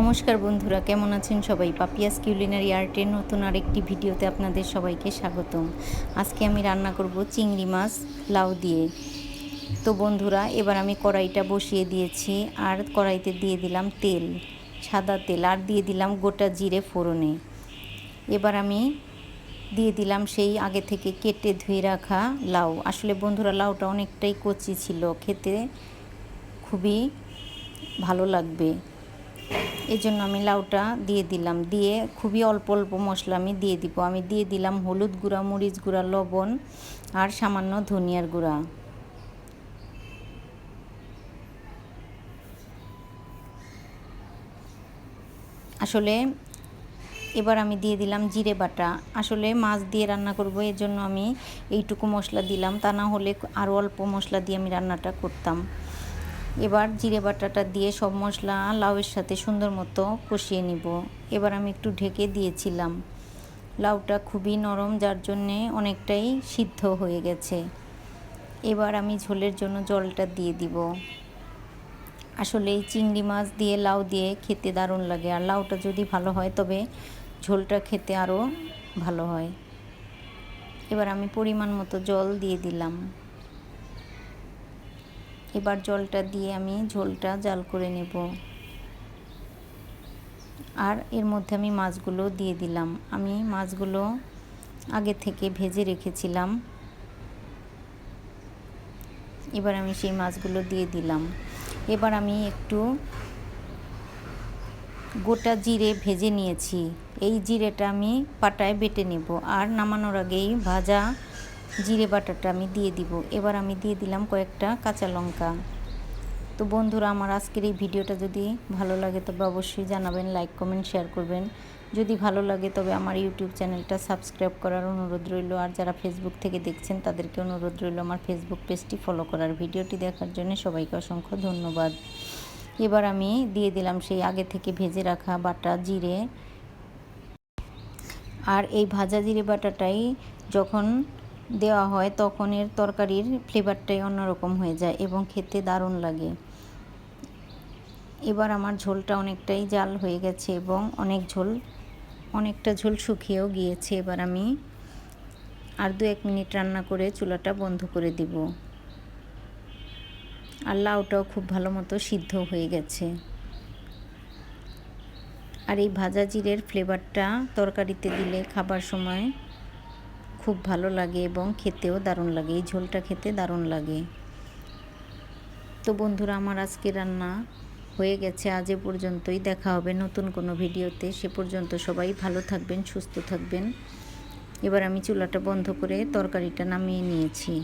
নমস্কার বন্ধুরা, কেমন আছেন সবাই? পাপিয়াস কিউলিনারি আর্টের নতুন আরেকটি ভিডিওতে আপনাদের সবাইকে স্বাগতম। আজকে আমি রান্না করব চিংড়ি মাছ, লাউ দিয়ে। তো বন্ধুরা, এবার আমি কড়াইটা বসিয়ে দিয়েছি, আর কড়াইতে দিয়ে দিলাম তেল, সাদা তেল, আর দিয়ে দিলাম গোটা জিরে ফোড়নে। এবার আমি দিয়ে দিলাম সেই আগে থেকে কেটে ধুয়ে রাখা লাউ। আসলে বন্ধুরা, লাউটা অনেকটাই কচি ছিল, খেতে খুবই ভালো লাগবে। এই জন্য আমি লাউটা দিয়ে দিলাম। দিয়ে খুবই অল্প অল্প মশলা আমি দিয়ে দিব। আমি দিয়ে দিলাম হলুদ গুঁড়া, মরিচ গুঁড়া, লবণ আর সামান্য ধনিয়ার গুঁড়া। আসলে এবার আমি দিয়ে দিলাম জিরে বাটা। আসলে মাছ দিয়ে রান্না করব এর জন্য আমি এইটুকু মশলা দিলাম। তা না হলে আরও অল্প মশলা দিয়ে আমি রান্নাটা করতাম। এবার জিরে বাটাটা দিয়ে সব মশলা লাউয়ের সাথে সুন্দর মতো কষিয়ে নিব। এবার আমি একটু ঢেকে দিয়েছিলাম। লাউটা খুবই নরম, যার জন্যে অনেকটাই সিদ্ধ হয়ে গেছে। এবার আমি ঝোলের জন্য জলটা দিয়ে দিব। আসলে এই চিংড়ি মাছ দিয়ে লাউ দিয়ে খেতে দারুণ লাগে। আর লাউটা যদি ভালো হয়, তবে ঝোলটা খেতে আরও ভালো হয়। এবার আমি পরিমাণ মতো জল দিয়ে দিলাম। এবার জলটা দিয়ে আমি ঝোলটা জাল করে নেব। আর এর মধ্যে আমি মাছগুলো দিয়ে দিলাম। আমি মাছগুলো আগে থেকে ভেজে রেখেছিলাম। এবার আমি সেই মাছগুলো দিয়ে দিলাম। এবার আমি একটু গোটা জিরে ভেজে নিয়েছি। এই জিরেটা আমি পাটায় বেটে নেব। আর নামানোর আগেই ভাজা জিরে বাটাটা আমি দিয়ে দিব। এবার আমি দিয়ে দিলাম কয়েকটা কাঁচা লঙ্কা। তো বন্ধুরা, আমার আজকের এই ভিডিওটা যদি ভালো লাগে, তবে অবশ্যই জানাবেন লাইক কমেন্ট শেয়ার করবেন। যদি ভালো লাগে, তবে আমার ইউটিউব চ্যানেলটা সাবস্ক্রাইব করার অনুরোধ রইল। আর যারা ফেসবুক থেকে দেখছেন, তাদেরকে অনুরোধ রইল আমার ফেসবুক পেজটি ফলো করার। ভিডিওটি দেখার জন্য সবাইকে অসংখ্য ধন্যবাদ। এবার আমি দিয়ে দিলাম সেই আগে থেকে ভেজে রাখা বাটা জিরে। আর এই ভাজা জিরে বাটাটাই যখন দেওয়া হয়, তখন এর তরকারির ফ্লেভারটাই অন্যরকম হয়ে যায় এবং খেতে দারুণ লাগে। এবার আমার ঝোলটা অনেকটাই জাল হয়ে গেছে এবং অনেক ঝোল, অনেকটা ঝোল শুকিয়েও গিয়েছে। এবার আমি আর দু এক মিনিট রান্না করে চুলাটা বন্ধ করে দিব। আর লাউটাও খুব ভালো মতো সিদ্ধ হয়ে গেছে। আর এই ভাজা জিরের ফ্লেভারটা তরকারিতে দিলে খাবার সময় খুব ভালো লাগে এবং খেতেও দারুণ লাগে। এই ঝোলটা খেতে দারুণ লাগে। তো বন্ধুরা, আমার আজকে রান্না হয়ে গেছে। আজ এ পর্যন্তই দেখা হবে নতুন কোনো ভিডিওতে। সে পর্যন্ত সবাই ভালো থাকবেন, সুস্থ থাকবেন। এবার আমি চুলাটা বন্ধ করে তরকারিটা নামিয়ে নিয়েছি।